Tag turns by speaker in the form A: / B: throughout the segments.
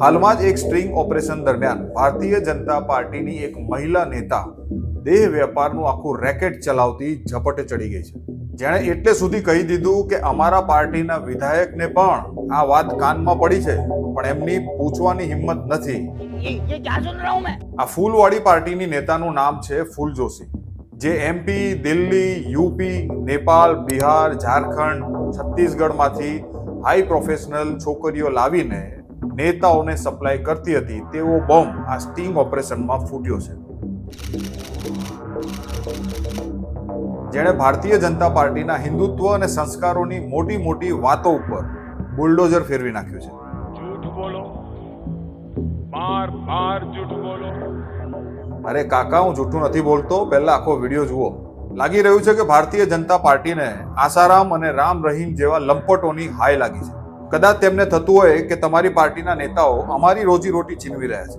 A: હાલમાં જ એક સ્ટ્રિંગ ઓપરેશન દરમિયાન ભારતીય જનતા પાર્ટીની એક મહિલા નેતા દેહ વેપારનું આખું રેકેટ ચલાવતી ઝપટે ચડી ગઈ છે. જેણે એટલે સુધી કહી દીધું કે અમારા પાર્ટીના વિધાયકને પણ આ વાત કાનમાં પડી છે પણ એમની પૂછવાની હિંમત નથી. આ ફૂલવાળી પાર્ટીની નેતાનું નામ છે ફૂલ જોશી જે એમપી દિલ્હી યુપી નેપાળ બિહાર ઝારખંડ છત્તીસગઢમાંથી હાઈ પ્રોફેશનલ છોકરીઓ લાવીને નેતાઓને સપ્લાય કરતી હતી તેવો બોમ્બ આ સ્ટિંગ ઓપરેશનમાં ફૂટ્યો છે. જેણે ભારતીય જનતા પાર્ટીના હિન્દુત્વ અને સંસ્કારોની મોટી મોટી વાતો ઉપર બુલડોઝર ફેરવી નાખ્યું છે. અરે કાકા હું જૂઠું નથી બોલતો. પહેલા આખો વીડિયો જુઓ. લાગી રહ્યું છે કે ભારતીય જનતા પાર્ટીને આસારામ અને રામ રહીમ જેવા લંપટોની હાય લાગી છે. કદાચ તેમને થતું હોય કે તમારી પાર્ટીના નેતાઓ અમારી રોજી રોટી છીનવી રહ્યા છે.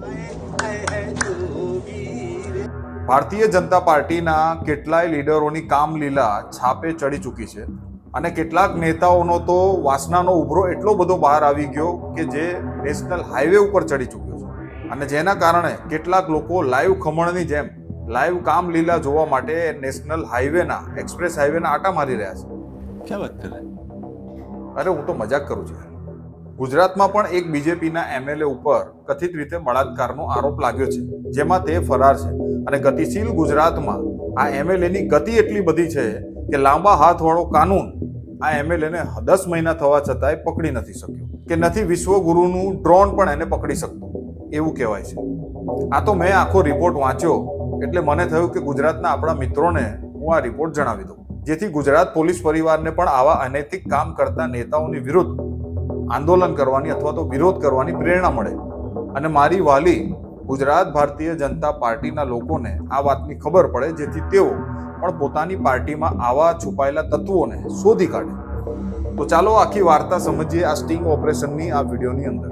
A: ભારતીય જનતા પાર્ટીના કેટલાય લીડરોની કામલીલા છાપે ચડી ચૂકી છે અને કેટલાક નેતાઓનો તો વાસનાનો ઉભરો એટલો બધો બહાર આવી ગયો કે જે નેશનલ હાઈવે ઉપર ચડી ચૂક્યો છે. અને જેના કારણે કેટલાક લોકો લાઈવ ખમણની જેમ લાઈવ કામ લીલા જોવા માટે નેશનલ હાઈવેના એક્સપ્રેસ હાઈવેના આટા મારી રહ્યા છે.
B: ક્યાં વાત કરે?
A: અરે હું તો મજાક કરું છું ગુજરાતમાં પણ એક બીજેપીના એમએલએ ઉપર કથિત રીતે બળાત્કારનો આરોપ લાગ્યો છે જેમાં તે ફરાર છે. અને ગતિશીલ ગુજરાતમાં આ એમએલએની ગતિ એટલી બધી છે કે લાંબા હાથવાળો કાનૂન આ એમએલએને દસ મહિના થવા છતાંય પકડી નથી શક્યો. કે નથી વિશ્વગુરુનું ડ્રોન પણ એને પકડી શકતો. એવું કહેવાય છે. આ તો મેં આખો રિપોર્ટ વાંચ્યો. એટલે મને થયું કે ગુજરાતના આપણા મિત્રોને હું આ રિપોર્ટ જણાવી દઉં. જેથી ગુજરાત પોલીસ પરિવારને પણ આવા અનૈતિક કામ કરતા નેતાઓની વિરુદ્ધ આંદોલન કરવાની અથવા તો વિરોધ કરવાની પ્રેરણા મળે. અને મારી વાલી ગુજરાત ભારતીય જનતા પાર્ટીના લોકોને આ વાતની ખબર પડે, જેથી તેઓ પણ પોતાની પાર્ટીમાં આવા છુપાયેલા તત્વોને શોધી કાઢે. તો ચાલો આખી વાર્તા સમજીએ આ સ્ટિંગ ઓપરેશનની આ વિડીયોની અંદર.